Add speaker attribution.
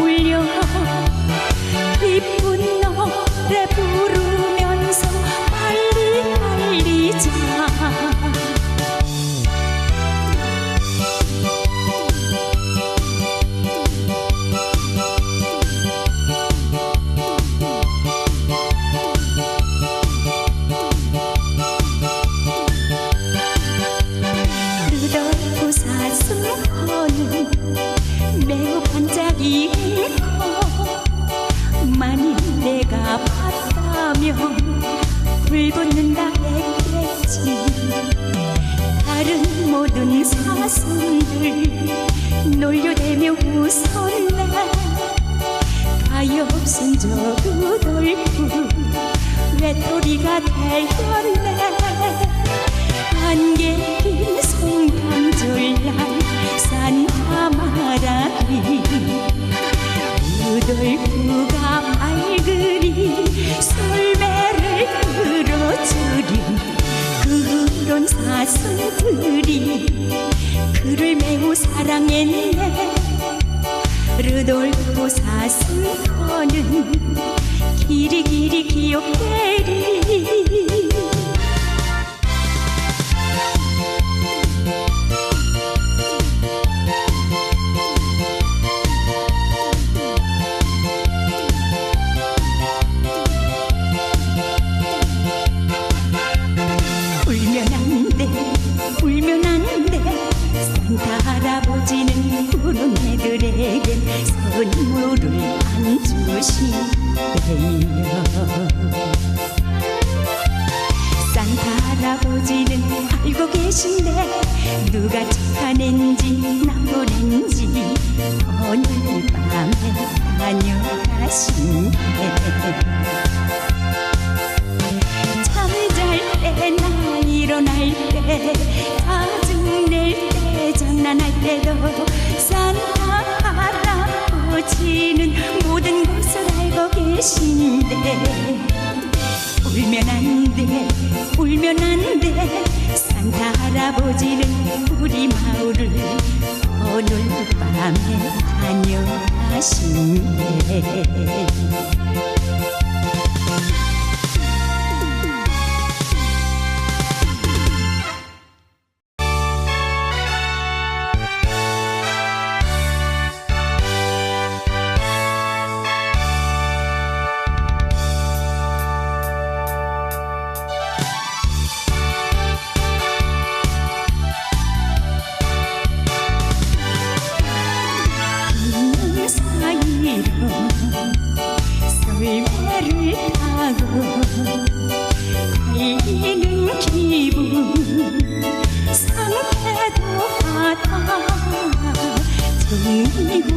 Speaker 1: 울려. 기쁜 노래 부르 내가 봤다면 불붙는다 했겠지. 다른 모든 사슴들 놀려대며 웃었네. 가엾은 저그 돌고 외톨이가 되었네. 안개 낀 송강졸란 산타마라기 사랑했네 르돌프 사슴커는 길이 길이 기억되리 애들에겐 선물을 안 주시대요 산타 할아버지는 알고 계신데 누가 착한 앤지 나쁜 앤지 오늘 밤에 다녀가신대 계신데 울면 안 돼 울면 안 돼. 산타 할아버지는 우리 마을을 오늘 밤에 다녀가신대 설매를 타고 달리는 기분 상태도 굴